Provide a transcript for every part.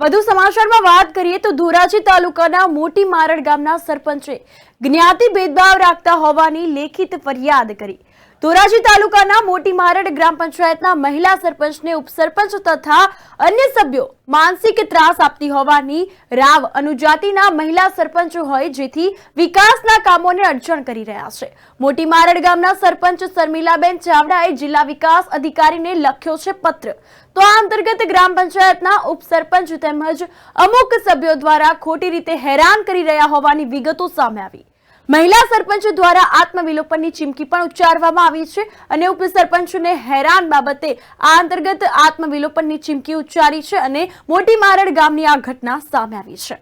વધુ સમાચારમાં વાત કરીએ તો ધોરાજી તાલુકાના મોટી મારડ ગામના સરપંચે જ્ઞાતિ ભેદભાવ રાખતા હોવાની લેખિત ફરિયાદ કરી. ધોરાજી તાલુકાના મોટી મારડ ગ્રામ પંચાયતના મહિલા સરપંચને ઉપસરપંચ તથા અન્ય સભ્યો માનસિક ત્રાસ આપતી હોવાની રાવ અનુજાતિના મહિલા સરપંચ હોય જેથી વિકાસના કામોને અડચણ કરી રહ્યા છે. મોટી મારડ ગામના સરપંચ શર્મિલાબેન ચાવડાએ જિલ્લા વિકાસ અધિકારીને લખ્યો છે પત્ર. તો આ અંતર્ગત ગ્રામ પંચાયતના ઉપસરપંચ તેમજ અમુક સભ્યો દ્વારા ખોટી રીતે હેરાન કરી રહ્યા હોવાની વિગતો સામે આવી. મહિલા સરપંચ દ્વારા આત્મવિલોપનની ચીમકી પણ ઉચ્ચારવામાં આવી છે અને ઉપસરપંચને હેરાન બાબતે આ અંતર્ગત આત્મવિલોપનની ચીમકી ઉચ્ચારી છે અને મોટી મારડ ગામની આ ઘટના સામે આવી છે.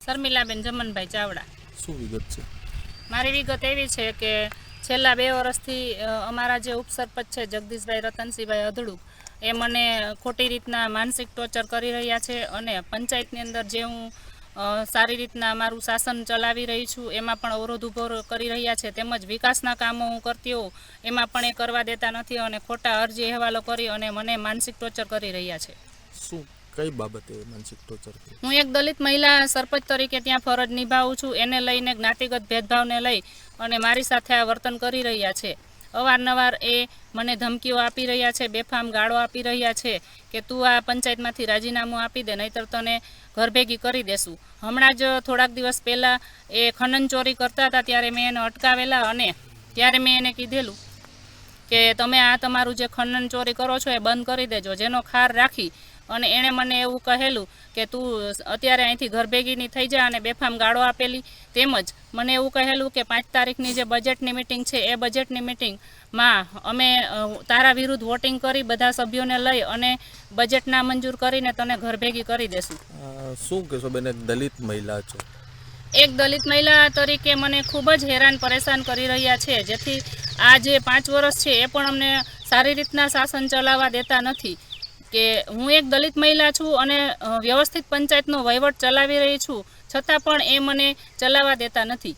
શર્મિલાબેન જમનભાઈ ચાવડા. શું વિગત છે? મારી વિગત એવી છે કે છેલ્લા બે વર્ષથી અમારા જે ઉપસરપંચ છે જગદીશભાઈ રતનસિંહભાઈ અધડુ એ મને ખોટી રીતના માનસિક ટોર્ચર કરી રહ્યા છે અને પંચાયતની અંદર જે હું સારી રીતના મારું શાસન ચલાવી રહી છું એમાં પણ અવરોધ ઊભો કરી રહ્યા છે તેમજ વિકાસના કામો હું કરતી હોઉં એમાં પણ એ કરવા દેતા નથી અને ખોટા અરજી અહેવાલો કરી અને મને માનસિક ટોર્ચર કરી રહ્યા છે. શું કઈ બાબતે માનસિક ટોર્ચર હું એક દલિત મહિલા સરપંચ તરીકે ત્યાં ફરજ નિભાવું છું એને લઈને જ્ઞાતિગત ભેદભાવને લઈ અને મારી સાથે આ વર્તન કરી રહ્યા છે. અવારનવાર એ મને ધમકીઓ આપી રહ્યા છે, બેફામ ગાળો આપી રહ્યા છે કે તું આ પંચાયતમાંથી રાજીનામું આપી દે, નહીતર તને ઘર ભેગી કરી દેશું. હમણાં જ થોડાક દિવસ પહેલાં એ ખનન ચોરી કરતા હતા, ત્યારે મેં એને અટકાવેલા અને ત્યારે મેં એને કીધેલું કે તમે આ તમારું જે ખનન ચોરી કરો છો એ બંધ કરી દેજો જેનો ખાર રાખી અને એણે મને એવું કહેલું કે તું અત્યારે અહીંથી ઘર ભેગીની થઈ જા અને બેફામ ગાળો આપેલી. તેમજ મને એવું કહેલું કે પાંચ તારીખની જે બજેટની મિટિંગ છે એ બજેટની મિટિંગમાં અમે તારા વિરુદ્ધ વોટિંગ કરી બધા સભ્યોને લઈ અને બજેટ ના મંજૂર કરીને તને ઘર ભેગી કરી દેશું. શું કહેશો બેન દલિત મહિલા છો? એક દલિત મહિલા તરીકે મને ખૂબ જ હેરાન પરેશાન કરી રહ્યા છે જેથી આ જે પાંચ વર્ષ છે, એ પણ અમને સારી રીતના શાસન ચલાવવા દેતા નથી. કે હું એક દલિત મહિલા છું અને વ્યવસ્થિત પંચાયતનો વહીવટ ચલાવી રહી છું, છતાં પણ એ મને ચલાવવા દેતા નથી.